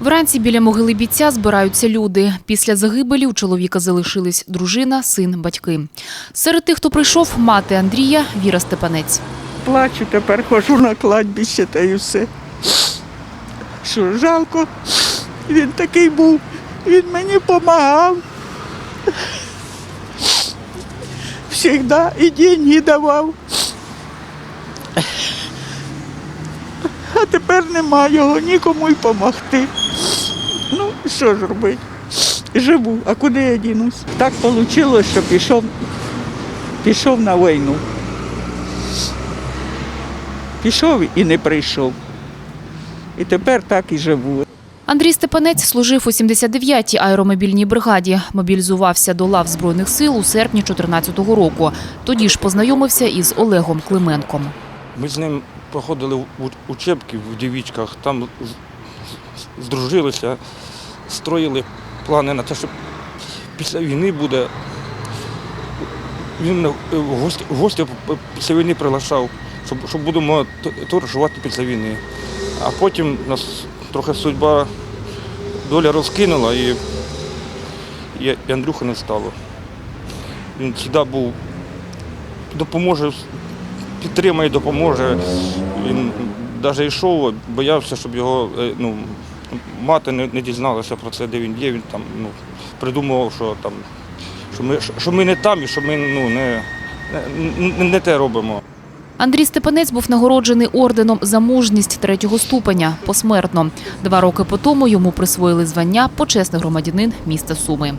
Вранці біля могили бійця збираються люди. Після загибелі у чоловіка залишились дружина, син, батьки. Серед тих, хто прийшов, мати Андрія Віра Степанець. Плачу тепер, хожу на кладбище та і все. Що жалко, він такий був, він мені допомагав. Всегда і деньги давав. А тепер нема його, нікому й допомогти. Ну, що ж робити? Живу, а куди я дінусь? Так вийшло, що пішов, пішов на війну. Пішов і не прийшов. І тепер так і живу. Андрій Степанець служив у 79-й аеромобільній бригаді. Мобілізувався до лав Збройних сил у серпні 14-го року. Тоді ж познайомився із Олегом Клименком. Ми з ним проходили у- учебки в дівічках, там здружилися, строїли плани на те, що після війни буде. Він в гості, гості після війни приглашав, щоб, що будемо т- товаришувати після війни. А потім нас трохи судьба, доля розкинула і, і Андрюха не стало. Він завжди був, допоможе підтримає, допоможе. Він навіть йшов, боявся, щоб його е, ну, мати не, не дізналася про це, де він є. Він там ну, придумував, що там що ми, що ми не там і що ми ну, не, не, не те робимо. Андрій Степанець був нагороджений орденом за мужність третього ступеня посмертно. Два роки по тому йому присвоїли звання почесний громадянин міста Суми.